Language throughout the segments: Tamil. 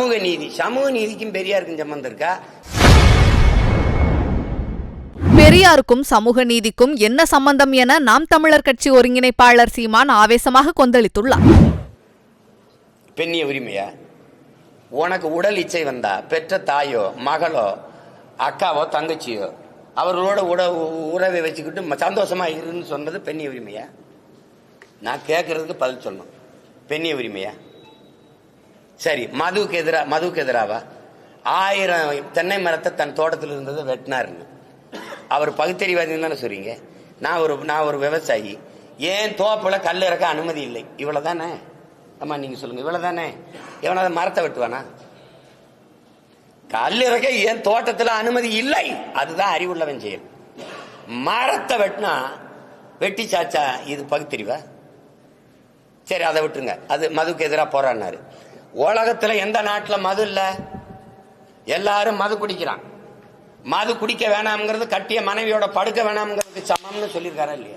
சமூக நீதி. சமூக நீதிக்கும் பெரியாருக்கும் சம்பந்தம் இருக்கா? பெரியாருக்கும் சமூக நீதிக்கும் என்ன சம்பந்தம் என நாம் தமிழர் கட்சி ஒருங்கிணைப்பாளர் சீமான் ஆவேசமாக கொந்தளித்துள்ளார். பெண்ணிய உரிமையா? உனக்கு உடல் இச்சை வந்தா பெற்ற தாயோ மகளோ அக்காவோ தங்கச்சியோ அவர்களோட உட உறவை வச்சுக்கிட்டு சந்தோஷமா இருன்னு சொன்னது பெண்ணிய உரிமையா? நான் கேட்கறதுக்கு பதில் சொல்லணும். பெண்ணிய உரிமையா? சரி மதுவுக்கு எதிரா மதுவுக்கு எதிராவா? ஆயிரம் தென்னை மரத்தை தன் தோட்டத்தில் இருந்ததை வெட்டினாருன்னு அவர் பகுத்தறிவாதின்னு தானே சொல்றீங்க? நான் ஒரு நான் ஒரு விவசாயி. ஏன் தோப்பில் கல் இறக்க அனுமதி இல்லை? இவ்வளோ தானே ஆமாம் நீங்கள் சொல்லுங்கள் இவ்வளோ தானே எவனாவது மரத்தை வெட்டுவானா? கல் இறக்க ஏன் தோட்டத்தில் அனுமதி இல்லை? அதுதான் அறிவுள்ளவன் செயல். மரத்தை வெட்டினா வெட்டி சாச்சா இது பகுத்தறிவா? சரி அதை விட்டுருங்க. அது மதுக்கு எதிராக போராடினாரு. உலகத்துல எந்த நாட்டில் மது இல்லை? எல்லாரும் மது குடிக்கிறான். மது குடிக்க வேணாம்ங்கிறது கட்டிய மனைவியோட படுக்க வேணாம்ங்கிறது சமம்னு சொல்லியிருக்காரா இல்லையா?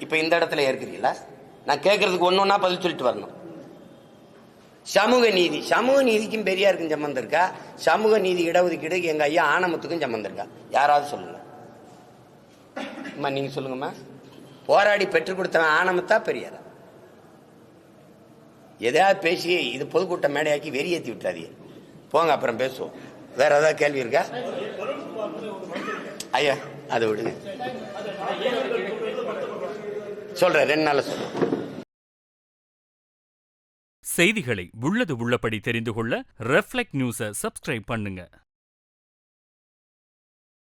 இப்ப இந்த இடத்துல ஏற்கிறீங்களா? நான் கேட்கறதுக்கு ஒன்று ஒன்றா பதில் சொல்லிட்டு வரணும். சமூக நீதி. சமூக நீதிக்கும் பெரியாருக்கும் சம்மந்தம் இருக்கா? சமூக நீதி இடஒதுக்கீடு எங்க ஐயா ஆனமத்துக்கும் சம்மந்தம் இருக்கா? யாராவது சொல்லுங்க. அம்மா நீங்க சொல்லுங்கம்மா. போராடி பெற்றுக் கொடுத்தவன் ஆனமத்தா பெரியாரா? எதையாவது பேசி இது பொதுக்கூட்டம் மேடையாக்கி வெறியேற்றி விட்டாதீங்க. போங்க அப்புறம் பேசுவோம். வேற ஏதாவது கேள்வி இருக்கா? ஐயா அதை விடுங்க. சொல்றேன் ரெண்டு நாள் சொல்றேன். செய்திகளை உள்ளது உள்ளபடி தெரிந்து கொள்ள ரெஃப்ளெக்ட் நியூஸை சப்ஸ்கிரைப் பண்ணுங்க.